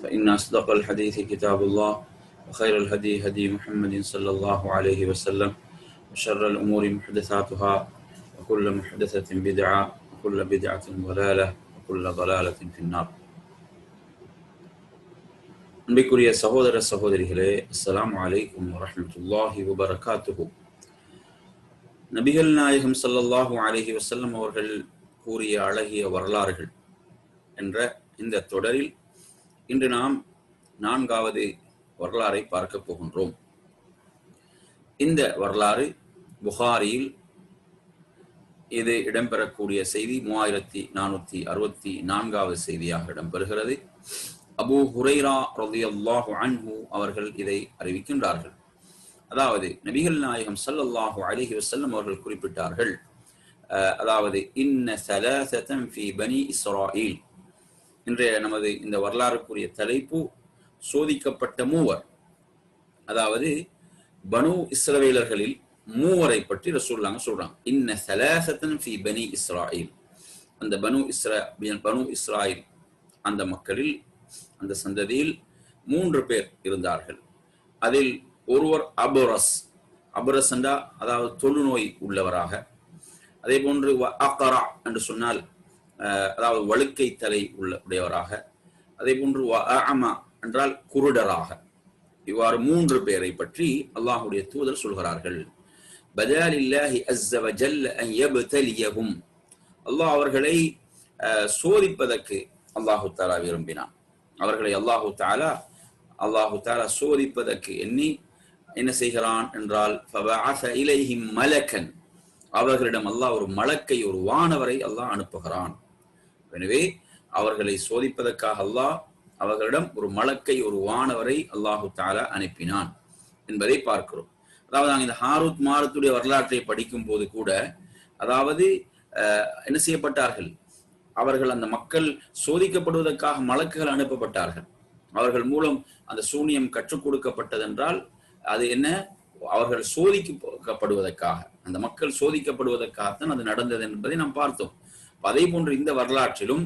فإن أصدق الحديث كتاب الله وخير الهدي هدي محمد صلى الله عليه وسلم وشر الأمور محدثاتها وكل محدثة بدعة وكل بدعة ضلالة وكل ضلالة في النار அன்பிற்குரிய சகோதர சகோதரிகளே அஸ்ஸலாமு அலைக்கும் வரஹ்மத்துல்லாஹி வபரகாத்துஹு நபிகள் நாயகம் ஸல்லல்லாஹு அலைஹி வஸல்லம் அவர்கள் கூறிய அழகிய வரலாறுகள் என்ற இந்த தொடரில் இன்று நாம் நான்காவது வரலாறை பார்க்க போகின்றோம். இந்த வரலாறு புகாரியில் இது இடம்பெறக்கூடிய செய்தி மூவாயிரத்தி நானூத்தி அறுபத்தி நான்காவது செய்தியாக இடம்பெறுகிறது. அபு ஹுரைரா ரலியல்லாஹு அன்ஹு அவர்கள் இதை அறிவிக்கின்றார்கள். அதாவது நபிகள் நாயகம் ஸல்லல்லாஹு அலிஹி வசல்லம் அவர்கள் குறிப்பிட்டார்கள். அஹ், அதாவது இன்ன சலசதம் ஃபி பனி இஸ்ராயில் இன்றைய நமது இந்த வரலாறுக்குரிய தலைப்பு சோதிக்கப்பட்ட மூவர். அதாவது பனு இஸ்ரவேலர்களில் மூவரை பற்றி ரசூல்லாங்க சொல்றாங்க. இன்ன சலாசத்தன் ஃபி பனி இஸ்ராயில். அந்த பனு இஸ்ரா பனு இஸ்ராயில் அந்த மக்களில் அந்த சந்ததியில் மூன்று பேர் இருந்தார்கள். அதில் ஒருவர் அபுரஸ். அபுரஸ் என்றா அதாவது தொழுநோய் உள்ளவராக. அதே போன்று அகரா என்று சொன்னால் அதாவது வழுக்கை தலை உள்ள உடையவராக. அதே போன்று அமா என்றால் குருடராக. இவ்வாறு மூன்று பேரை பற்றி அல்லாஹுடைய தூதர் சொல்கிறார்கள். பதால் இல்லாஹி அஸ்ஸவஜல் அன் யப்தலியஹும். அல்லாஹ் அவர்களை சோதிப்பதற்கு அல்லாஹு தாலா விரும்பினான். அவர்களை அல்லாஹு தாலா அல்லாஹு தாலா சோதிப்பதற்கு எண்ணி என்ன செய்கிறான் என்றால் இலைஹிம் மலக்கன். அவர்களிடம் அல்லாஹ் ஒரு மலக்கை ஒரு வானவரை அல்லாஹ் அனுப்புகிறான். எனவே அவர்களை சோதிப்பதற்காக அல்லாஹ் அவர்களிடம் ஒரு மலக்கை ஒரு வானவரை அல்லாஹு தாலா அனுப்பினான் என்பதை பார்க்கிறோம். அதாவது நாங்கள் இந்த ஹாரூத் மாரத்துடைய வரலாற்றை படிக்கும் போது கூட அதாவது என்ன செய்யப்பட்டார்கள்? அவர்கள் அந்த மக்கள் சோதிக்கப்படுவதற்காக மலக்குகள் அனுப்பப்பட்டார்கள். அவர்கள் மூலம் அந்த சூனியம் கற்றுக் கொடுக்கப்பட்டதென்றால் அது என்ன? அவர்கள் சோதிக்கப்படுவதற்காக அந்த மக்கள் சோதிக்கப்படுவதற்காகத்தான் அது நடந்தது என்பதை நாம் பார்த்தோம். அதே போன்று இந்த வரலாற்றிலும்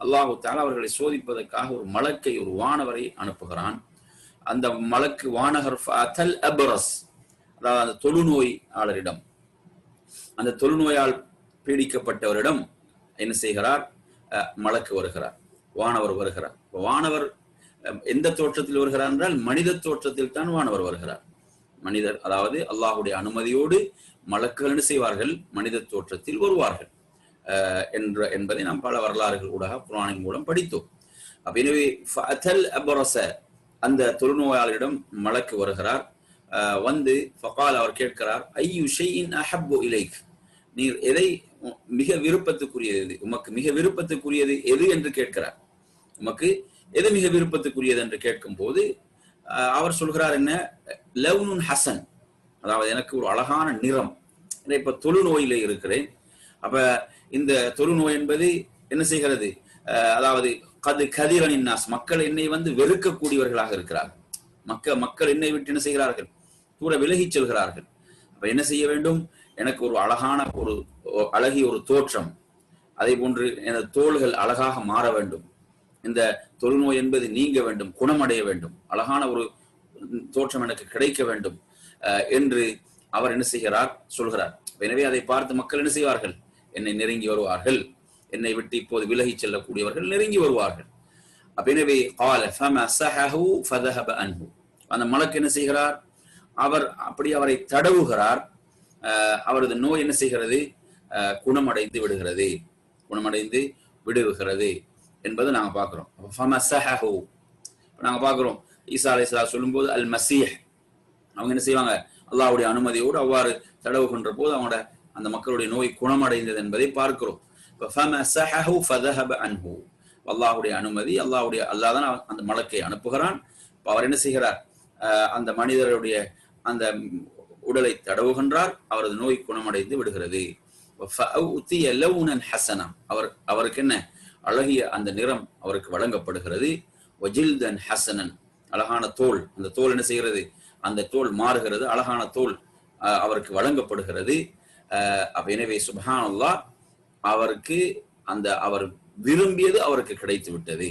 அல்லாஹு தாலா அவர்களை சோதிப்பதற்காக ஒரு மலக்கை ஒரு வானவரை அனுப்புகிறான். அந்த மலக்கு வானகர் அதல் அபரஸ் அதாவது அந்த தொழுநோயாளரிடம் அந்த தொழுநோயால் பீடிக்கப்பட்டவரிடம் என்ன செய்கிறார்? மலக்கு வருகிறார் வானவர் வருகிறார். வானவர் எந்த தோற்றத்தில் வருகிறார் என்றால் மனித தோற்றத்தில் தான் வானவர் வருகிறார். மனிதர் அதாவது அல்லாஹுடைய அனுமதியோடு மலக்குகள் என்ன செய்வார்கள்? மனித தோற்றத்தில் வருவார்கள். என்ற என்பதை நாம் பல வரலாறுகள் ஊடாக புராணின் மூலம் படித்தோம். அப்ப எனவே ஃபஅத்தல் அந்த தொழுநோயாளரிடம் மலக்கு வருகிறார். வந்து ஃபகால் அவர் கேட்கிறார் ஐயு ஷெயின் அஹப்பு இலைக்? நீர் எதை மிக விருப்பத்துக்குரியது உமக்கு மிக விருப்பத்துக்குரியது எது என்று கேட்கிறார். உமக்கு எது மிக விருப்பத்துக்குரியது என்று கேட்கும் போது அவர் சொல்கிறார் என்ன? லவ்னுன் ஹசன். அதாவது எனக்கு ஒரு அழகான நிறம். இப்ப தொழுநோயில இருக்கிறேன். அப்ப இந்த தொழுநோய் என்பது என்ன செய்கிறது? அஹ், அதாவது கது கதிரனின் நாஸ் மக்கள் என்னை வந்து வெறுக்கக்கூடியவர்களாக இருக்கிறார்கள். மக்கள் மக்கள் என்னை விட்டு என்ன செய்கிறார்கள்? தூர விலகிச் செல்கிறார்கள். அப்ப என்ன செய்ய வேண்டும்? எனக்கு ஒரு அழகான ஒரு அழகிய ஒரு தோற்றம். அதே போன்று எனது தோள்கள் அழகாக மாற வேண்டும். இந்த தொழுநோய் என்பது நீங்க வேண்டும் குணமடைய வேண்டும். அழகான ஒரு தோற்றம் எனக்கு கிடைக்க வேண்டும். என்று அவர் என்ன செய்கிறார்? சொல்கிறார். எனவே அதை பார்த்து மக்கள் என்ன செய்வார்கள்? என்னை நெருங்கி வருவார்கள். என்னை விட்டு இப்போது விலகி செல்லக்கூடியவர்கள் நெருங்கி வருவார்கள். எனவே அந்த மலக்கு என்ன செய்கிறார்? அவர் அப்படி அவரை தடவுகிறார். அவரது நோய் என்ன செய்கிறது? குணமடைந்து விடுகிறது. குணமடைந்து விடுகிறது என்பதை நாங்க பாக்குறோம் நாங்க பாக்குறோம் ஈசா அலை சலா சொல்லும்போது அல் மசீஹ் அவங்க என்ன செய்வாங்க? அல்லாவுடைய அனுமதியோடு அவ்வாறு தடவுகின்ற போது அவங்களோட அந்த மக்களுடைய நோய் குணமடைந்தது என்பதை பார்க்கிறோம். அல்லாஹுடைய அனுமதி அல்லாஹுடைய அல்லா தான் அந்த மலக்கை அனுப்புகிறான். இப்போ அவர் என்ன செய்கிறார்? அந்த மனிதருடைய அந்த உடலை தடவுகின்றார். அவரது நோய் குணமடைந்து விடுகிறது. ஹசனம். அவர் அவருக்கு என்ன? அழகிய அந்த நிறம் அவருக்கு வழங்கப்படுகிறது. வஜில்தன் ஹசனன். அழகான தோல். அந்த தோல் என்ன செய்கிறது? அந்த தோல் மாறுகிறது. அழகான தோல் அவருக்கு வழங்கப்படுகிறது. எனவே சுபஹானல்லா அவருக்கு அந்த அவர் விரும்பியது அவருக்கு கிடைத்து விட்டது.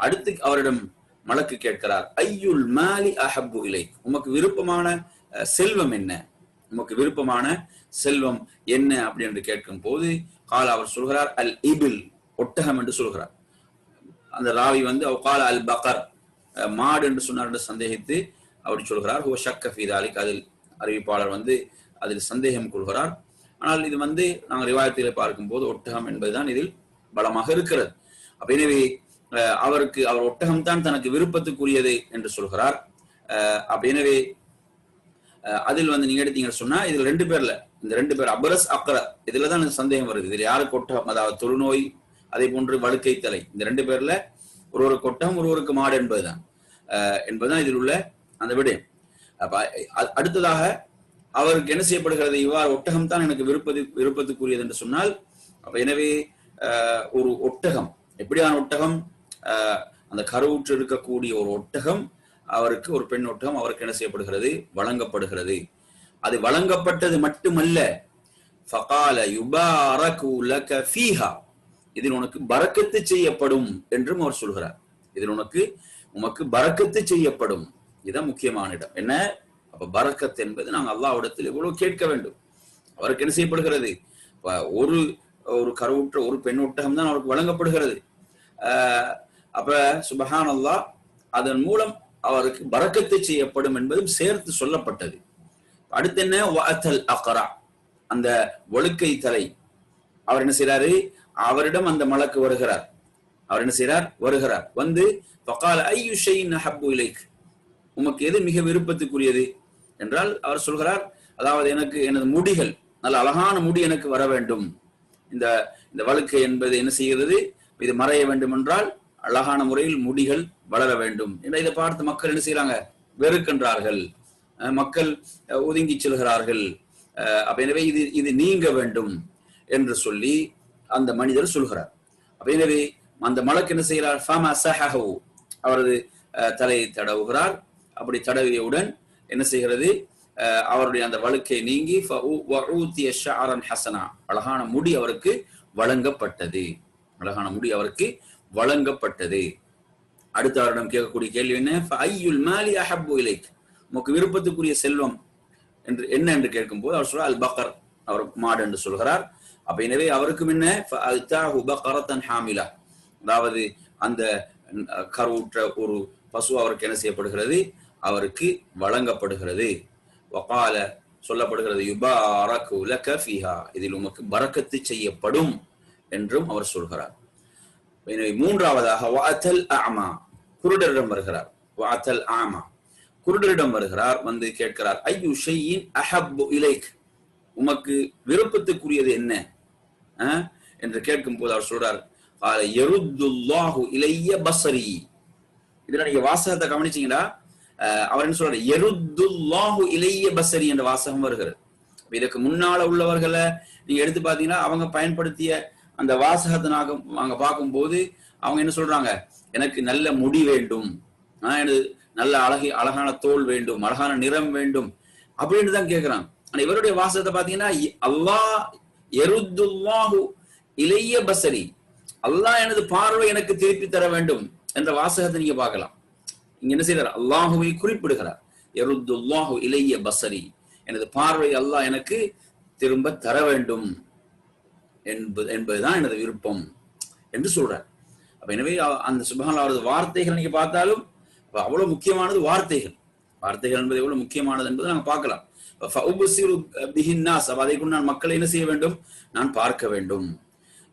அடுத்து அவரிடம் மலக்கு கேட்கிறார் ஐயுல் மாலி அஹப்பு இலை உமக்கு விருப்பமான செல்வம் என்ன? உமக்கு விருப்பமான செல்வம் என்ன? அப்படி என்று கேட்கும் போது கால அவர் சொல்கிறார் அல் இபில் ஒட்டகம் என்று சொல்கிறார். அந்த ராவி வந்து அவ கால அல் பக்கர் அஹ், மாடு என்று சொன்னார் என்று சந்தேகித்து அப்படி சொல்கிறார் ஹோ ஷக்க ஃபீதாலிக் அதில் அறிவிப்பாளர் வந்து அதில் சந்தேகம் கொள்கிறார். ஆனால் இது வந்து நாங்கள் ரிவாயத்திலே பார்க்கும்போது ஒட்டகம் என்பதுதான் இதில் பலமாக இருக்கிறது. அப்ப எனவே அஹ், அவருக்கு அவர் ஒட்டகம் தான் தனக்கு விருப்பத்துக்குரியது என்று சொல்கிறார். அஹ், அப்ப எனவே அஹ், அதில் வந்து நீங்க எடுத்தீங்கன்னு சொன்னா இதுல ரெண்டு பேர்ல இந்த ரெண்டு பேர் அபரஸ் அக்கர இதுல தான் எனக்கு சந்தேகம் வருது. இதுல யாருக்கு ஒட்டகம்? அதாவது தொழுநோய் அதே போன்று வழுக்கை தலை. இந்த ரெண்டு பேர்ல ஒருவருக்கு ஒட்டகம் ஒருவருக்கு மாடு என்பதுதான். அஹ், என்பதுதான் இதில் உள்ள அந்த விடயம். அப்ப அடுத்ததாக அவருக்கு என்ன செய்யப்படுகிறது இவ்வாறு ஒட்டகம் தான் எனக்கு விருப்பது விருப்பத்துக்குரியது என்று சொன்னால் அப்ப எனவே ஒரு ஒட்டகம் எப்படியான ஒட்டகம்? அந்த கருவுற்று இருக்கக்கூடிய ஒரு ஒட்டகம் அவருக்கு ஒரு பெண் ஒட்டகம் அவருக்கு என்ன செய்யப்படுகிறது? வழங்கப்படுகிறது. அது வழங்கப்பட்டது மட்டுமல்ல. ஃபகால யுபாரகு லக ஃபீஹா. இதில் உனக்கு பறக்கத்து செய்யப்படும் என்றும் அவர் சொல்கிறார். இதில் உனக்கு உமக்கு பறக்கத்து செய்யப்படும். இதுதான் முக்கியமான இடம். என்ன? அப்ப பரக்கத் என்பது நாங்கள் அல்லாவிடத்தில் இவ்வளவு கேட்க வேண்டும். அவருக்கு என்ன செய்யப்படுகிறது? இப்ப ஒரு ஒரு கருவுற்ற ஒரு பெண் ஒட்டகம் தான் அவருக்கு வழங்கப்படுகிறது. ஆஹ் அப்ப சுபஹான் அல்லாஹ் அதன் மூலம் அவருக்கு பரக்கத்து செய்யப்படும் என்பதும் சேர்த்து சொல்லப்பட்டது. அடுத்து என்ன? வஅத்தல் அக்கரா அந்த ஒழுக்கை தலை. அவர் என்ன செய்யறாரு அவரிடம் அந்த மலக்கு வருகிறார். அவர் என்ன செய்யறார் வருகிறார். வந்து ஃபகால ஐயு ஷைஇன் இலைக். உமக்கு எது மிக விருப்பத்துக்குரியது? என்றால் அவர் சொல்கிறார் அதாவது எனக்கு எனது முடிகள் நல்ல அழகான முடி எனக்கு வர வேண்டும். இந்த இந்த வழுக்கை என்பது என்ன செய்கிறது? இது மறைய வேண்டும் என்றால் அழகான முறையில் முடிகள் வளர வேண்டும். என்ற இதை பார்த்து மக்கள் என்ன செய்யறாங்க வெறுக்கின்றார்கள். மக்கள் ஒதுங்கி செல்கிறார்கள். அப்ப எனவே இது இது நீங்க வேண்டும் என்று சொல்லி அந்த மனிதர் சொல்கிறார். அப்ப எனவே அந்த மலக்கு என்ன செய்கிறார்? அவரது தலையை தடவுகிறார். அப்படி தடவியவுடன் என்ன செய்கிறது? அவருடைய அந்த வழுக்கை நீங்கி ஹசனா. அழகான முடி அவருக்கு வழங்கப்பட்டது. அழகான முடி அவருக்கு வழங்கப்பட்டது. அடுத்த அவரிடம் கேட்கக்கூடிய கேள்வி என்ன? மாலி அஹப்பு இலைக். உமக்கு விருப்பத்துக்குரிய செல்வம் என்று என்ன என்று கேட்கும் போது அவர் சொல்றார் அல் பக்கர் அவர் மாடு என்று சொல்கிறார். அப்ப எனவே அவருக்கும் என்ன? ஹாமிலா. அதாவது அந்த கருவுற்ற ஒரு பசு அவருக்கு என்ன செய்யப்படுகிறது? அவருக்கு வழங்கப்படுகிறது. வகால சொல்லப்படுகிறது யுபா அரகுல கஃபிஹா இதில் உமக்கு பறக்கத்து செய்யப்படும் என்றும் அவர் சொல்கிறார். எனவே மூன்றாவதாக வாத்தல் ஆமா குருடரிடம் வருகிறார். வாத்தல் ஆமா குருடரிடம் வருகிறார் வந்து கேட்கிறார் ஐயு ஷையின் அஹப் இலைக் உமக்கு விருப்பத்துக்குரியது என்ன? என்று கேட்கும் போது அவர் சொல்றார் கால எருதுல்லாஹு இலைய பசரி இதுல நீங்க வாசகத்தை கவனிச்சீங்களா? அவர் என்ன சொல்றாரு? எருத்துல்லாஹு இளைய பசரி என்ற வாசகம் வருகிறது. இதுக்கு முன்னால உள்ளவர்களை நீங்க எடுத்து பாத்தீங்கன்னா அவங்க பயன்படுத்திய அந்த வாசகத்தை நாங்க நாங்க பார்க்கும்போது அவங்க என்ன சொல்றாங்க? எனக்கு நல்ல முடி வேண்டும். ஆஹ், எனக்கு நல்ல அழகி அழகான தோல் வேண்டும். அழகான நிறம் வேண்டும். அப்படின்னு தான் கேட்கிறாங்க ஆனா இவருடைய வாசகத்தை பாத்தீங்கன்னா அல்லாஹ் எருத்துல்லாஹு இளைய பசரி. அல்லாஹ் எனது பார்வை எனக்கு திருப்பி தர வேண்டும் என்ற வாசகத்தை நீங்க பார்க்கலாம். இங்க என்ன செய்யறார் அல்லாஹுவை குறிப்பிடுகிறார். எருத்துல்லாஹு இலைய பசரி. எனது பார்வை அல்லாஹ் எனக்கு திரும்ப தர வேண்டும் என்பது என்பதுதான் எனது விருப்பம் என்று சொல்றார். அப்ப எனவே அந்த சுபஹான் அவரது வார்த்தைகள் நீங்க பார்த்தாலும் அவ்வளவு முக்கியமானது வார்த்தைகள். வார்த்தைகள் என்பது எவ்வளவு முக்கியமானது என்பதை நாங்கள் பார்க்கலாம். அதை கொண்டு நான் மக்களை என்ன செய்ய வேண்டும்? நான் பார்க்க வேண்டும்.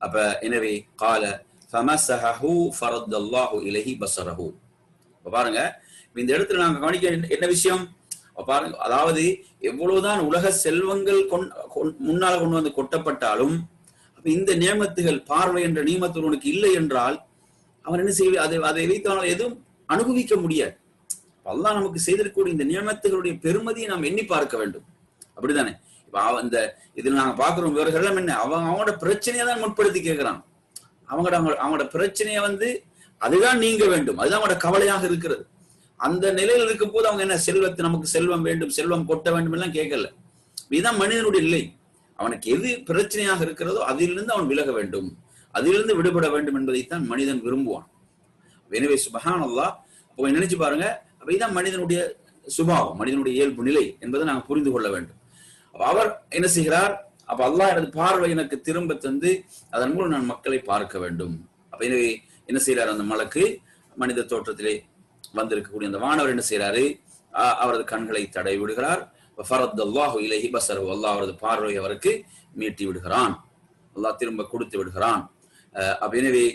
அப்ப எனவே கால ஃபமஸஹு ஃபரத்தல்லாஹு இலைஹி பஸரஹு. இப்ப பாருங்க இந்த இடத்துல நாங்க கவனிக்க என்ன- விஷயம்? பாருங்க அதாவது எவ்வளவுதான் உலக செல்வங்கள் கொண் கொண்- முன்னால கொண்டு வந்து கொட்டப்பட்டாலும் இந்த நியமத்துகள் பார்வை என்ற நியமத்து உனக்கு இல்லை என்றால் அவன் என்ன செய்ய அதை அதை வைத்து எதுவும் அனுபவிக்க முடியாது. அப்ப அல்லாஹ் நமக்கு செய்திருக்கக்கூடிய இந்த நியமத்துகளுடைய பெருமதியை நாம் எண்ணி பார்க்க வேண்டும். அப்படிதானே? இப்ப இந்த இதுல நாங்க பாக்குறோம் இவர்கள் எல்லாம் என்ன? அவன் அவனோட பிரச்சனையை தான் முற்படுத்தி கேட்கிறான். அவங்களோட அவங்க- அவங்களோட பிரச்சனையை வந்து அதுதான் நீங்க வேண்டும். அதுதான் அவங்களோட கவலையாக இருக்கிறது. அந்த நிலையில் இருக்கும் போது அவங்க என்ன செல்வத்தை நமக்கு செல்வம் வேண்டும் செல்வம் கொட்ட வேண்டும் எல்லாம் கேட்கல. இதுதான் மனிதனுடைய நிலை. அவனுக்கு எது பிரச்சனையாக இருக்கிறதோ அதிலிருந்து அவன் விலக வேண்டும். அதிலிருந்து விடுபட வேண்டும் என்பதைத்தான் மனிதன் விரும்புவான். எனவே சுபஹான் அல்லாஹ் அப்போ நினைச்சு பாருங்க அப்ப இதுதான் மனிதனுடைய சுபாவம் மனிதனுடைய இயல்பு நிலை என்பதை நாங்கள் புரிந்து கொள்ள வேண்டும். அவர் என்ன செய்கிறார்? அப்ப அல்லாஹ் எனது பார்வை எனக்கு திரும்ப தந்து அதன் மூலம் நான் மக்களை பார்க்க வேண்டும். அப்ப எனவே என்ன செய்யறாரு அந்த மலக்கு? மனித தோற்றத்திலே வந்திருக்கக்கூடிய அந்த வானவர் என்ன செய்யறாரு அவரது கண்களை தடை விடுகிறார். ஃபரத்தல்லாஹு இலைஹி பஸரஹு. அல்லாஹ் அவரது பார்வை அவருக்கு மீட்டி விடுகிறான். அல்லாஹ் திரும்ப கொடுத்து விடுகிறான். எனவே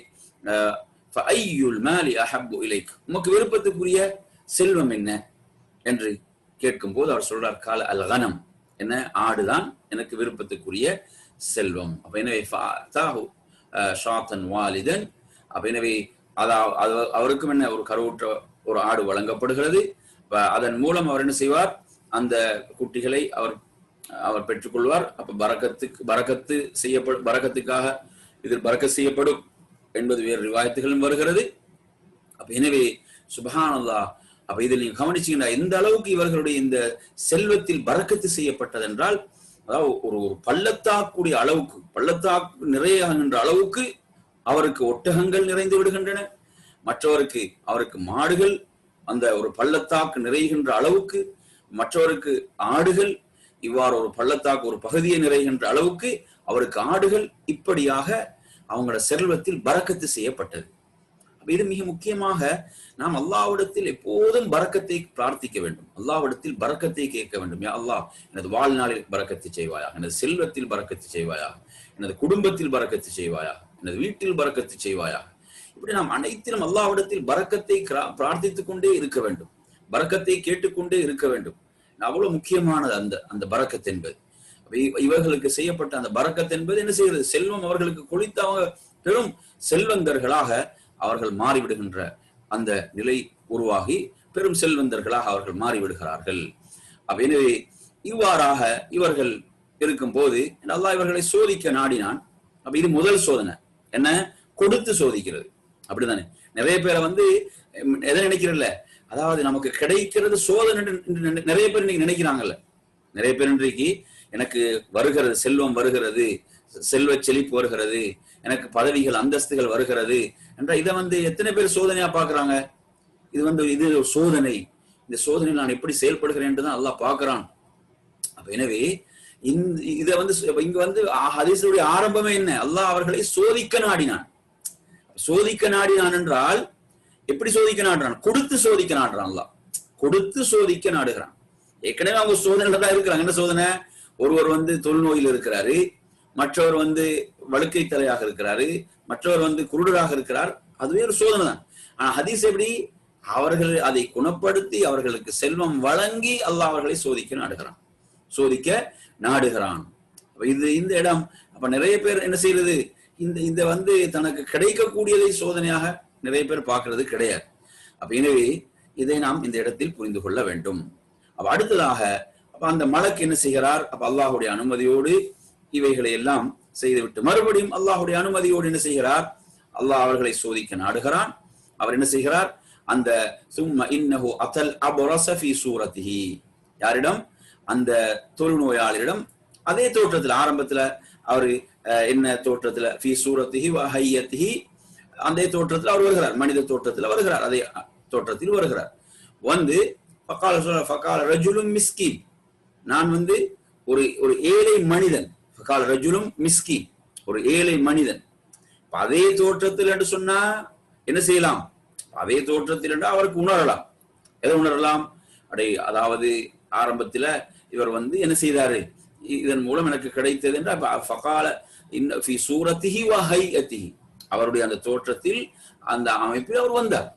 உமக்கு விருப்பத்துக்குரிய செல்வம் என்ன? என்று கேட்கும் போது அவர் சொல்றார் கால அல் கனம் என்ன? ஆடுதான் எனக்கு விருப்பத்துக்குரிய செல்வம். அப்ப எனவே ஷாத்தன் வாலிதன் அப்ப எனவே அதா- அது- அவருக்கும் என்ன ஒரு கருவுற்ற ஒரு ஆடு வழங்கப்படுகிறது. அதன் மூலம் அவர் என்ன செய்வார்? அந்த குட்டிகளை அவர் அவர் பெற்றுக்கொள்வார். அப்ப பரக்கத்துக்கு பரக்கத்து செய்யப்படும் பரக்கத்துக்காக இதில் பறக்க செய்யப்படும் என்பது வேறு ரிவாயத்துகளும் வருகிறது. அப்ப எனவே சுபஹானல்லா அப்ப இதில் நீங்க கவனிச்சீங்கன்னா எந்த அளவுக்கு இவர்களுடைய இந்த செல்வத்தில் பறக்கத்து செய்யப்பட்டது என்றால் அதாவது ஒரு ஒரு பள்ளத்தாக்குடைய அளவுக்கு பள்ளத்தாக்கு நிறையாகின்ற அளவுக்கு அவருக்கு ஒட்டகங்கள் நிறைந்து விடுகின்றன. மற்றவருக்கு அவருக்கு மாடுகள் அந்த ஒரு பள்ளத்தாக்கு நிறைகின்ற அளவுக்கு மற்றவருக்கு ஆடுகள் இவ்வாறு ஒரு பள்ளத்தாக்கு ஒரு பகுதியை நிறைகின்ற அளவுக்கு அவருக்கு ஆடுகள் இப்படியாக அவங்களோட செல்வத்தில் பறக்கத்து செய்யப்பட்டது. இது மிக முக்கியமாக நாம் அல்லாவிடத்தில் எப்போதும் பறக்கத்தை பிரார்த்திக்க வேண்டும். அல்லாவிடத்தில் பறக்கத்தை கேட்க வேண்டும். யா அல்லாஹ் எனது வாழ்நாளில் பறக்கத்து செய்வாயாக எனது செல்வத்தில் பறக்கத்து செய்வாயாக எனது குடும்பத்தில் பறக்கத்து செய்வாயாக. எனது வீட்டில் பறக்கத்து செய்வாயாக. இப்படி நாம் அனைத்திலும் அல்லாவிடத்தில் பரக்கத்தை பிரார்த்தித்துக் கொண்டே இருக்க வேண்டும். பரக்கத்தை கேட்டுக்கொண்டே இருக்க வேண்டும். அவ்வளவு முக்கியமானது அந்த அந்த பறக்கத் என்பது. இவர்களுக்கு செய்யப்பட்ட அந்த பறக்கத் என்பது என்ன செய்கிறது? செல்வம் அவர்களுக்கு கொளித்து அவங்க பெரும் செல்வந்தர்களாக அவர்கள் மாறிவிடுகின்ற அந்த நிலை உருவாகி பெரும் செல்வந்தர்களாக அவர்கள் மாறிவிடுகிறார்கள். அப்ப எனவே இவ்வாறாக இவர்கள் இருக்கும் போது நல்லா இவர்களை சோதிக்க நாடினான். அப்ப இது முதல் சோதனை. என்ன? கொடுத்து சோதிக்கிறது. அப்படிதானே? நிறைய பேரை வந்து எதை நினைக்கிறல்ல? அதாவது நமக்கு கிடைக்கிறது சோதனை நிறைய பேர் இன்னைக்கு நினைக்கிறாங்கல்ல. நிறைய பேர் இன்றைக்கு எனக்கு வருகிறது செல்வம் வருகிறது செல்வ செழிப்பு வருகிறது எனக்கு பதவிகள் அந்தஸ்துகள் வருகிறது என்ற இதை வந்து எத்தனை பேர் சோதனையா பாக்குறாங்க இது வந்து இது ஒரு சோதனை. இந்த சோதனையில் நான் எப்படி செயல்படுகிறேன் என்று தான் அல்லாஹ் பார்க்கறான். அப்ப எனவே இத வந்து இங்க வந்து ஹதீஸுடைய ஆரம்பமே என்ன? அல்லாஹ் அவர்களை சோதிக்க நாடினான். சோதிக்க நாடினான் என்றால் எப்படி சோதிக்க நாடுறான்? கொடுத்து சோதிக்க நாடுறான் அல்லாஹ். கொடுத்து சோதிக்க நாடுகிறான். ஏற்கனவே அவங்க சோதனையில தான் இருக்கிறாங்க. என்ன சோதனை? ஒருவர் வந்து தொழுநோயில் இருக்கிறாரு. மற்றவர் வந்து வழுக்கை தலையாக இருக்கிறாரு. மற்றவர் வந்து குருடராக இருக்கிறார். அதுவே ஒரு சோதனை தான். ஆனா ஹதீஸ் எப்படி? அவர்கள் அதை குணப்படுத்தி அவர்களுக்கு செல்வம் வழங்கி அல்லாஹ் அவர்களை சோதிக்க நாடுகிறான். சோதிக்க நாடுகிறான். அப்ப இது இந்த இடம். அப்ப நிறைய பேர் என்ன செய்யறது? இந்த இந்த வந்து தனக்கு கிடைக்கக்கூடியதை சோதனையாக நிறைய பேர் பார்க்கறது கிடையாது. அப்ப எனவே இதை நாம் இந்த இடத்தில் புரிந்து கொள்ள வேண்டும். அப்ப அடுத்ததாக அப்ப அந்த மலக்கு என்ன செய்கிறார்? அப்ப அல்லாஹுடைய அனுமதியோடு இவைகளை எல்லாம் செய்துவிட்டு மறுபடியும் அல்லாஹுடைய அனுமதியோடு என்ன செய்கிறார்? அல்லாஹ் அவர்களை சோதிக்க நாடுகிறான். அவர் என்ன செய்கிறார்? அந்த சும்ம இன்னஹு அத்தல் அபரஸ ஃபீ சூரத்திஹி. யாரிடம்? அந்த தொழுநோயாளரிடம் அதே தோற்றத்துல ஆரம்பத்துல அவரு என்ன தோற்றத்துல? ஃபீ சூரத்திஹி வ ஹையத்திஹி. அந்த தோற்றத்துல அவர் வருகிறார். மனித தோற்றத்துல வருகிறார். அதே தோற்றத்தில் வருகிறார். வந்து பக்கால சொல்ற பக்கால ரஜுலும் மிஸ்கின். நான் வந்து ஒரு ஒரு ஏழை மனிதன். பக்கால ரஜுலும் மிஸ்கின். ஒரு ஏழை மனிதன். அதே தோற்றத்தில் என்று சொன்னா என்ன செய்யலாம்? அதே தோற்றத்தில் என்று அவருக்கு உணரலாம். எதை உணரலாம்? அடே அதாவது ஆரம்பத்துல இவர் வந்து என்ன செய்தாரு? இதன் மூலம் எனக்கு கிடைத்தது என்று ஃபகால ஃபி சூரத்திஹி வ ஹைஅத்திஹி அவருடைய அந்த தோற்றத்தில் அந்த அமைப்பில் அவர் வந்தார்.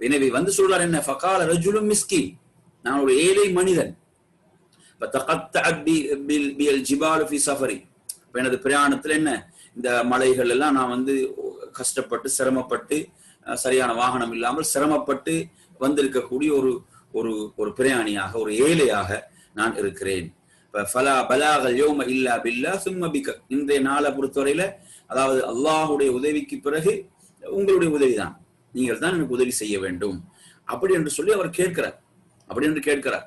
எனவே வந்து சொல்றார் என்ன? ஃபகால ரஜுலும் மிஸ்கின். நான் ஒரு ஏழை மனிதன். ஃபதகத்தஅத் பி ஃபி சஃபரி. இப்ப எனது பிரயாணத்துல என்ன? இந்த மலைகள் எல்லாம் நான் வந்து கஷ்டப்பட்டு சிரமப்பட்டு சரியான வாகனம் இல்லாமல் சிரமப்பட்டு வந்திருக்கக்கூடிய ஒரு ஒரு ஒரு பிரயாணியாக ஒரு ஏழையாக நான் இருக்கிறேன். ஃபலா பலாகல் யோம இல்லா பில்லா சும்ம பிக்க. இன்றைய நாளை பொறுத்தவரையில அதாவது அல்லாஹுடைய உதவிக்கு பிறகு உங்களுடைய உதவிதான். நீங்கள் தான் எனக்கு உதவி செய்ய வேண்டும். அப்படி என்று சொல்லி அவர் கேட்கிறார். அப்படி என்று கேட்கிறார்.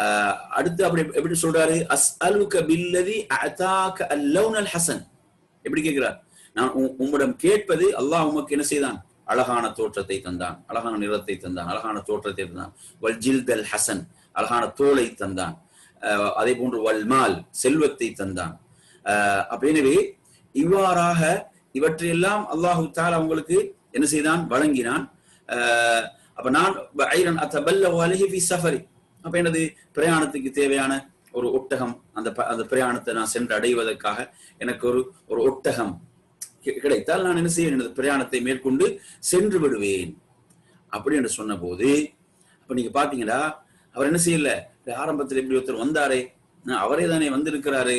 ஆஹ் அடுத்து அப்படி எப்படி சொல்றாரு? அஸ் அலுக பில்லதி அதாக்க அல்லௌன் அல் ஹசன். எப்படி கேட்கிறார்? நான் உம்மிடம் கேட்பது அல்லாஹ் உமக்கு என்ன செய்தான்? அழகான தோற்றத்தை தந்தான். அழகான நிறத்தை தந்தான். அழகான தோற்றத்தை தந்தான். வல் ஜில்தல் ஹசன். அழகான தோலை தந்தான். அதே போன்று வல்மால் செல்வத்தை தந்தான். ஆஹ் அப்ப எனவே இவ்வாறாக இவற்றையெல்லாம் அல்லாஹு தால் அவங்களுக்கு என்ன செய்தான்? வழங்கினான். ஆஹ் அப்ப நான் ஐரன் அத்தபல்ல அலைஹி சஃபரி. அப்ப எனது பிரயாணத்துக்கு தேவையான ஒரு ஒட்டகம். அந்த ப- அந்த பிரயாணத்தை நான் சென்று அடைவதற்காக எனக்கு ஒரு ஒரு ஒட்டகம் கிடைத்தால் நான் என்ன செய்வேன்? எனது பிரயாணத்தை மேற்கொண்டு சென்று விடுவேன். அப்படி என்று சொன்ன போது அப்ப நீங்க பாத்தீங்கன்னா அவர் என்ன செய்யல? ஆரம்பத்தில் இப்படி ஒருத்தர் வந்தாரே? அவரே தானே வந்திருக்கிறாரு?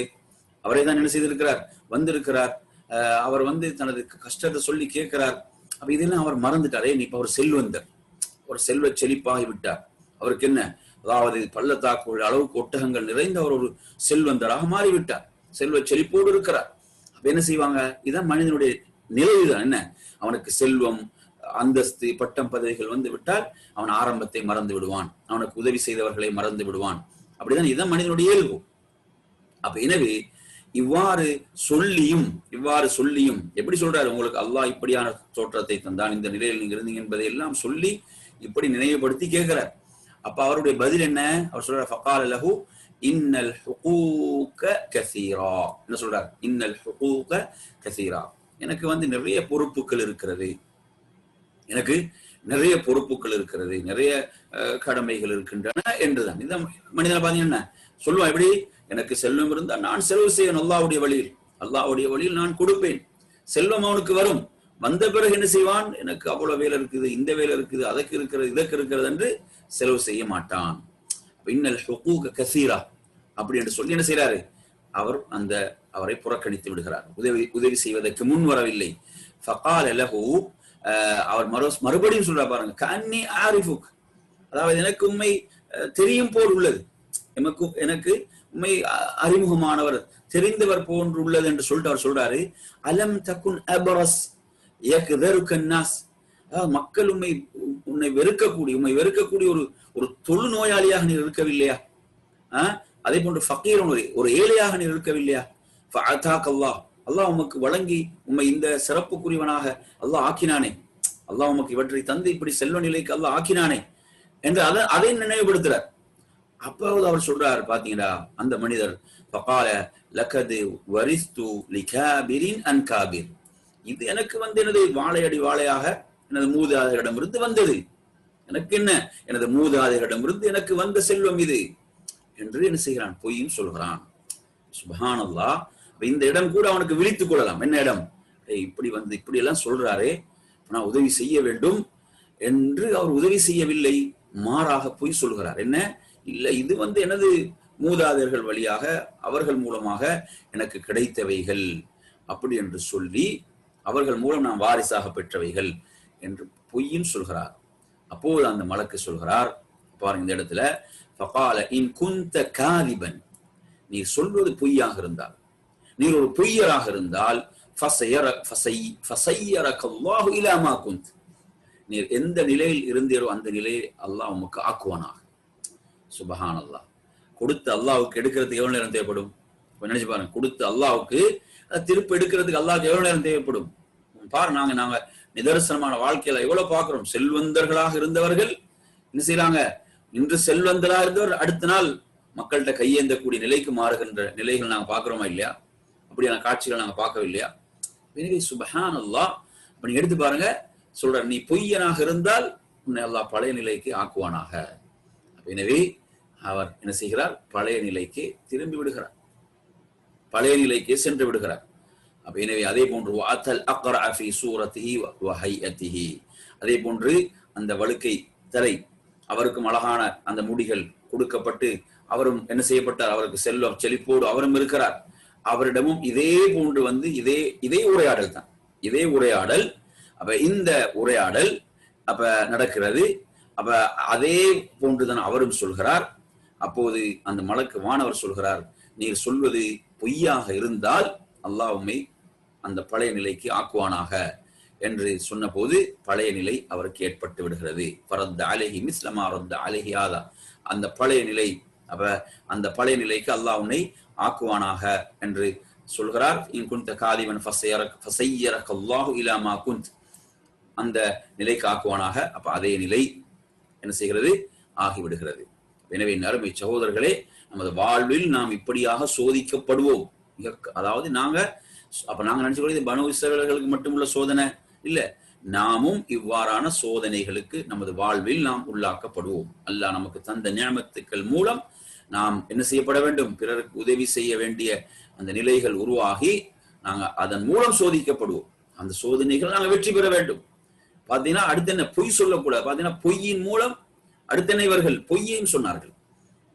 அவரே தான் என்ன செய்திருக்கிறார்? வந்திருக்கிறார். அவர் வந்து தனது கஷ்டத்தை சொல்லி கேட்கிறார். அப்ப இதெல்லாம் அவர் மறந்துட்டாரே. நீ இப்ப அவர் செல்வந்தர். ஒரு செல்வ செழிப்பாகி விட்டார். அவருக்கு என்ன? அதாவது பள்ளத்தாக்கு அளவுக்கு ஒட்டகங்கள் நிறைந்த அவர் ஒரு செல்வந்தராக மாறிவிட்டார். செல்வ செழிப்போடு இருக்கிறார். அப்ப என்ன செய்வாங்க? இதான் மனிதனுடைய நிலைதான். என்ன? அவனுக்கு செல்வம் அந்தஸ்து பட்டம் பதவிகள் வந்து விட்டால் அவன் ஆரம்பத்தை மறந்து விடுவான். அவனுக்கு உதவி செய்தவர்களை மறந்து விடுவான். அப்படிதான் இதுதான் மனிதனுடைய இயல்பு. அப்ப எனவே இவ்வாறு சொல்லியும் இவ்வாறு சொல்லியும் எப்படி சொல்றாரு? உங்களுக்கு அல்லாஹ் இப்படியான தோற்றத்தை தந்தான். இந்த நிலையில் நீங்க இருந்தீங்க என்பதை எல்லாம் சொல்லி இப்படி நினைவுபடுத்தி கேட்கிறார். அப்ப அவருடைய பதில் என்ன? அவர் சொல்றார் ஃபகால லஹு இன்னல் ஹுகூக கசீரா. என்ன சொல்றார்? இன்னல் ஹுகூக கசீரா. எனக்கு வந்து நிறைய பொறுப்புகள் இருக்கிறது. எனக்கு நிறைய பொறுப்புகள் இருக்கிறது நிறைய அஹ், கடமைகள் இருக்கின்றன என்றுதான். இந்த மனிதனை பாத்தீங்கன்னா சொல்லுவான் எப்படி? எனக்கு செல்வம் இருந்தா நான் செலவு செய்வேன் அல்லாவுடைய வழியில். அல்லாவுடைய வழியில் நான் கொடுப்பேன். செல்வம் அவனுக்கு வரும். வந்த பிறகு என்ன செய்வான்? எனக்கு அவ்வளவு வேலை இருக்குது இந்த வேலை இருக்குது அதற்கு இருக்கிறது இதற்கு இருக்கிறது என்று செலவு செய்ய மாட்டான். இன்னல் ஹுகூக கசீரா அப்படி என்று சொல்லி என்ன செய்யறாரு அவர் அந்த அவரை புறக்கணித்து விடுகிறார். உதவி உதவி செய்வதற்கு முன் வரவில்லை. அவர் மறு மறுபடியும் சொல்ற பாருங்க கண்ணி ஆரிஃபுக். அதாவது எனக்கு உண்மை தெரியும் போல் உள்ளது. எமக்கு எனக்கு உண்மை அ- அறிமுகமானவர் தெரிந்தவர் போன்று உள்ளது என்று சொல்லிட்டு அவர் சொல்றாரு அலம் தக்குன் அபரஸ் நாஸ். அதாவது மக்கள் உண்மை உன்னை வெறுக்கக்கூடிய உண்மை வெறுக்கக்கூடிய ஒரு ஒரு தொழு நோயாளியாக நீ இருக்கவில்லையா? ஆஹ் அதே போன்று ஃபக்கீரன் ஒரு ஒரு ஏழையாக நீ இருக்கவில்லையா? அதா அல்லாஹ் அல்லாஹ் உமக்கு வழங்கி உம்மை இந்த சிறப்புக்குரியவனாக அல்லாஹ் ஆக்கினானே. அல்லாஹ் உமக்கு இவற்றை தந்து இப்படி செல்வ நிலைக்கு அல்லாஹ் ஆக்கினானே என்று அதை அதை நினைவுபடுத்துறார். அப்பாவது அவர் சொல்றார் பாத்தீங்களா? அந்த மனிதர் ஃபகால லக்கது வரிஸ்து லிகாபிரின் அன் காபிர். இது எனக்கு வந்து எனது வாழையடி வாழையாக எனது மூதாதையரிடமிருந்து வந்தது. எனக்கு என்ன? எனது மூதாதையரிடமிருந்து எனக்கு வந்த செல்வம் இது. என்று என்ன செய்கிறான்? பொய்யும் சொல்கிறான். சுபஹானல்லாஹ் அல்லாஹ் இந்த இடம் கூட அவனுக்கு விழித்துக் கொள்ளலாம். என்ன இடம்? இப்படி வந்து இப்படி எல்லாம் சொல்றாரே. நான் உதவி செய்ய வேண்டும் என்று அவர் உதவி செய்யவில்லை. மாறாக பொய் சொல்கிறார். என்ன? இல்ல இது வந்து எனது மூதாதையர்கள் வழியாக அவர்கள் மூலமாக எனக்கு கிடைத்தவைகள். அப்படி என்று சொல்லி அவர்கள் மூலம் நான் வாரிசாக பெற்றவைகள் என்று பொய்யும் சொல்கிறார். அப்போது அந்த மலக்கு சொல்கிறார். பாருங்க இந்த இடத்துல ஃபகால இன் குந்த காதிபன். நீ சொல்வது பொய்யாக இருந்தால் நீர் ஒரு பொய்யராக இருந்தால் ஃபசையர குந்த். நீர் எந்த நிலையில் இருந்தீரோ அந்த நிலையை அல்லாஹ் உமக்கு ஆக்குவானாக. சுபஹான் அல்லாஹ் கொடுத்து அல்லாவுக்கு எடுக்கிறதுக்கு எவ்வளவு நேரம் தேவைப்படும்? நினைச்சு பாருங்க. கொடுத்து அல்லாவுக்கு திருப்பி எடுக்கிறதுக்கு அல்லாவுக்கு எவ்வளவு நேரம் தேவைப்படும்? பாரு நாங்க நாங்க நிதர்சனமான வாழ்க்கையில எவ்வளவு பாக்குறோம் செல்வந்தர்களாக இருந்தவர்கள் என்ன செய்யறாங்க? இன்று செல்வந்தராக இருந்தவர் அடுத்த நாள் மக்கள்கிட்ட கையேந்தக்கூடிய நிலைக்கு மாறுகின்ற நிலைகள் நாங்க பாக்குறோமா இல்லையா? இப்படியான காட்சிகள் நாங்க பார்க்கவில்லையா? எனவே சுபஹான் அல்லா அப்ப நீ எடுத்து பாருங்க சொல்ற நீ பொய்யனாக இருந்தால் உன்னை அல்லாஹ் பழைய நிலைக்கு ஆக்குவானாக. எனவே அவர் என்ன செய்கிறார்? பழைய நிலைக்கு திரும்பி விடுகிறார். பழைய நிலைக்கு சென்று விடுகிறார். அப்ப எனவே அதே போன்று வாத்தல் அக்ரா ஃபி சூரத்திஹி வ ஹைஅத்திஹி அதே போன்று அந்த வழுக்கை தலை அவருக்கும் அழகான அந்த முடிகள் கொடுக்கப்பட்டு அவரும் என்ன செய்யப்பட்டார்? அவருக்கு செல்வம் செழிப்போடு அவரும் இருக்கிறார். அவரிடமும் இதே போன்று வந்து இதே இதே உரையாடல் தான். இதே உரையாடல். அப்ப இந்த உரையாடல் அப்ப நடக்கிறது. அப்ப அதே போன்றுதான் அவரும் சொல்கிறார். அப்போது அந்த மலக்கு வானவர் சொல்கிறார் நீர் சொல்வது பொய்யாக இருந்தால் அல்லாஹ் அந்த பழைய நிலைக்கு ஆக்குவானாக என்று சொன்னபோது பழைய நிலை அவருக்கு ஏற்பட்டு விடுகிறது. பரந்த அழகி மிஸ்லமா ரத்த அழகி அந்த பழைய நிலை அப்ப அந்த பழைய நிலைக்கு அல்லாஹ் உன்னை ஆக்குவானாக என்று சொல்கிறார். இன் குந்த காதிவன் இலாமா குந்த் அந்த நிலைக்கு ஆக்குவானாக. அப்ப அதே நிலை என்ன செய்கிறது? ஆகிவிடுகிறது. எனவே அருமை சகோதரர்களே நமது வாழ்வில் நாம் இப்படியாக சோதிக்கப்படுவோம். மிக அதாவது நாங்க அப்ப நாங்க நினைச்சு பனு இஸ்ரவேலர்களுக்கு மட்டுமுள்ள சோதனை? இல்ல. நாமும் இவ்வாறான சோதனைகளுக்கு நமது வாழ்வில் நாம் உள்ளாக்கப்படுவோம். அல்லாஹ் நமக்கு தந்த நியமத்துக்கள் மூலம் நாம் என்ன செய்யப்பட வேண்டும்? பிறருக்கு உதவி செய்ய வேண்டிய அந்த நிலைகள் உருவாகி நாங்க அதன் மூலம் சோதிக்கப்படுவோம். அந்த சோதனைகள் நாங்க வெற்றி பெற வேண்டும். பாத்தீங்கன்னா அடுத்து என்ன? பொய் சொல்லக்கூடாது. பாத்தீங்கன்னா பொய்யின் மூலம் அடுத்த இவர்கள் பொய்யையும் சொன்னார்கள்.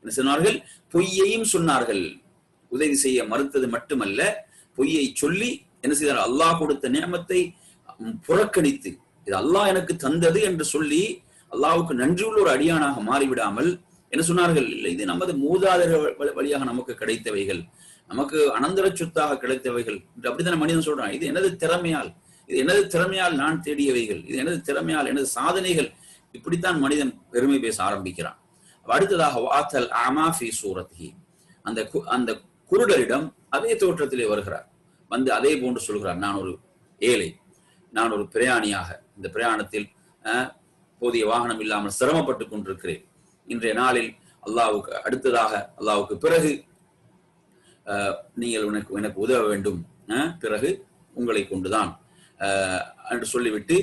என்ன சொன்னார்கள்? பொய்யையும் சொன்னார்கள். உதவி செய்ய மறுத்தது மட்டுமல்ல பொய்யை சொல்லி என்ன செய்தார்? அல்லாஹ் கொடுத்த நியமத்தை புறக்கணித்து இது அல்லாஹ் எனக்கு தந்தது என்று சொல்லி அல்லாவுக்கு நன்றியுள்ள ஒரு அடியானாக மாறிவிடாமல் என்ன சொன்னார்கள்? இல்லை இது நமது மூதாதையர்கள் வழியாக நமக்கு கிடைத்தவைகள். நமக்கு அனந்தர சொத்தாக கிடைத்தவைகள். அப்படித்தான மனிதன் சொல்றான்? இது எனது திறமையால். இது எனது திறமையால் நான் தேடியவைகள். இது எனது திறமையால் எனது சாதனைகள். இப்படித்தான் மனிதன் பெருமை பேச ஆரம்பிக்கிறான். அடுத்ததாக வாத்தல் அமாஃபி சூரத்தி அந்த அந்த குருடரிடம் அதே தோற்றத்திலே வருகிறார். வந்து அதே போன்று சொல்கிறார். நான் ஒரு ஏழை. நான் ஒரு பிரயாணியாக. இந்த பிரயாணத்தில் போதிய வாகனம் இல்லாமல் சிரமப்பட்டு கொண்டிருக்கிறேன். இன்றைய நாளில் அல்லாவுக்கு அடுத்ததாக அல்லாவுக்கு பிறகு நீங்கள் உனக்கு எனக்கு உதவ வேண்டும். பிறகு உங்களை கொண்டுதான். என்று சொல்லிவிட்டு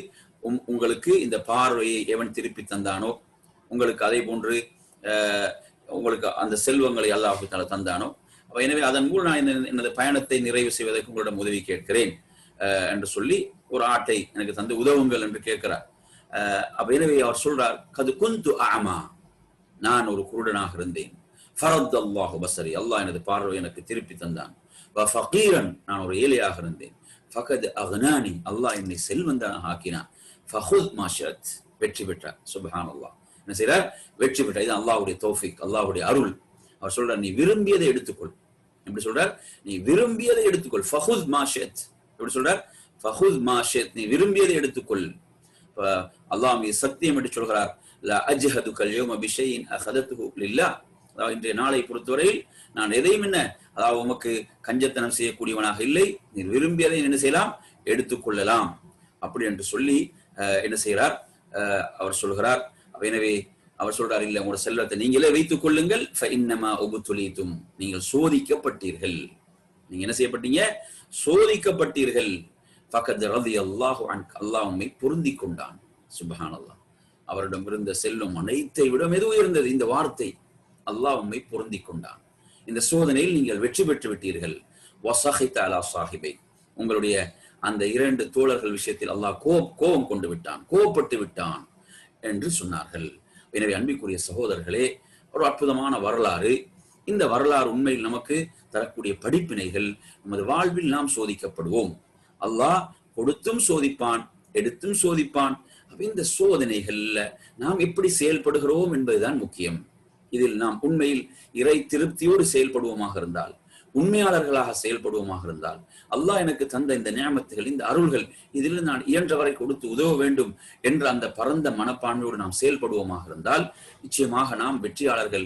உங்களுக்கு இந்த பார்வையை எவன் திருப்பி தந்தானோ உங்களுக்கு அதே போன்று உங்களுக்கு அந்த செல்வங்களை அல்லாஹு தலை தந்தானோ எனவே அதன் மூலம் நான் எனது பயணத்தை நிறைவு செய்வதற்கு உங்களிடம் உதவி கேட்கிறேன். என்று சொல்லி ஒரு ஆட்டை எனக்கு தந்து உதவுங்கள் என்று கேட்கிறார். அப்ப எனவே அவர் சொல்றார் கது குந்து ஆமா நான் ஒரு குருடனாக இருந்தேன். ஃபரத் அல்லாஹு பசரி. அல்லாஹ் எனது பார்வை எனக்கு திருப்பி தந்தான். ஃபகீரன் நான் ஒரு ஏழையாக இருந்தேன். ஃபகத் அகனானி அல்லாஹ் என்னை செல்வந்தனாக ஆக்கினான். ஃபஹுத் மாஷத் வெற்றி பெற்றார். சுபஹான் அல்லாஹ் என்ன செய்யறார் வெற்றி பெற்றார். இது அல்லாஹுடைய தோஃபிக் அல்லாஹுடைய அருள். அவர் சொல்றார் நீ விரும்பியதை எடுத்துக்கொள். எப்படி சொல்றார்? நீ விரும்பியதை எடுத்துக்கொள். ஃபஹுத் மாஷத் எப்படி சொல்றார்? ஃபஹுத் மாஷத் நீ விரும்பியதை எடுத்துக்கொள். அல்லாஹ் மீது சத்தியம் என்று சொல்கிறார். ல அஜ்ஹது கல்யோம பிஷையின் அஹதத்துஹு இல்லா அதாவது இன்றைய நாளை பொறுத்தவரையில் நான் எதையும் என்ன அதாவது உமக்கு கஞ்சத்தனம் செய்யக்கூடியவனாக இல்லை நீ விரும்பியதை என்ன செய்யலாம்? எடுத்துக்கொள்ளலாம். அப்படி என்று சொல்லி என்ன செய்கிறார்? அவர் சொல்கிறார் எனவே அவர் சொல்றார் இல்ல உங்களோட செல்வத்தை நீங்களே வைத்துக் கொள்ளுங்கள். உபுத்துலித்தும். நீங்கள் சோதிக்கப்பட்டீர்கள். நீங்க என்ன செய்யப்பட்டீங்க? சோதிக்கப்பட்டீர்கள். பக்கத்து ரதி அல்லாஹு அல்லாஹ் உண்மை பொருந்தி கொண்டான். சுபஹான் அல்லாஹ் அவரிடம் இருந்த செல்லும் அனைத்தை விட எது உயர்ந்தது? இந்த வார்த்தை அல்லாஹ் உண்மை பொருந்தி கொண்டான். இந்த சோதனையில் நீங்கள் வெற்றி பெற்று விட்டீர்கள். வசாஹித் அலா சாஹிபை. உங்களுடைய அந்த இரண்டு தோழர்கள் விஷயத்தில் அல்லாஹ் கோ கோபம் கொண்டு விட்டான். கோபப்பட்டு விட்டான் என்று சொன்னார்கள். எனவே அன்பிற்குரிய சகோதரர்களே ஒரு அற்புதமான வரலாறு. இந்த வரலாறு உண்மையில் நமக்கு தரக்கூடிய படிப்பினைகள். நமது வாழ்வில் நாம் சோதிக்கப்படுவோம். அல்லாஹ் கொடுத்தும் சோதிப்பான். எடுத்தும் சோதிப்பான். இந்த சோதனைகள்ல நாம் எப்படி செயல்படுகிறோம் என்பதுதான் முக்கியம். இதில் நாம் உண்மையில் இறை திருப்தியோடு செயல்படுவோமாக இருந்தால் உண்மையாளர்களாக செயல்படுவோமாக இருந்தால் அல்லாஹ் எனக்கு தந்த இந்த நியமத்துகள் இந்த அருள்கள் இதில் நான் இயன்றவரை கொடுத்து உதவ வேண்டும் என்ற அந்த பரந்த மனப்பான்மையோடு நாம் செயல்படுவோமாக இருந்தால் நிச்சயமாக நாம் வெற்றியாளர்கள்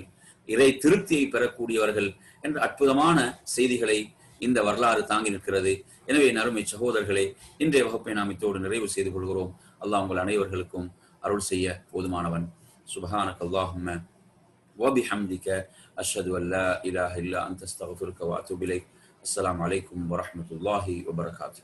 இறை திருப்தியை பெறக்கூடியவர்கள் என்ற அற்புதமான செய்திகளை இந்த வரலாறு தாங்கி நிற்கிறது. எனவே நறுமை சகோதரர்களே இன்றைய வகுப்பை நாம் இத்தோடு நிறைவு செய்து கொள்கிறோம் அல்லாஹ் உங்கள் அனைவர்களுக்கும் அருள் செய்ய போதுமானவன் சுபஹானக் அல்லாஹும்ம وبحمدك أشهد أن لا إله إلا أنت استغفرك وأتوب إليك السلام عليكم ورحمة الله وبركاته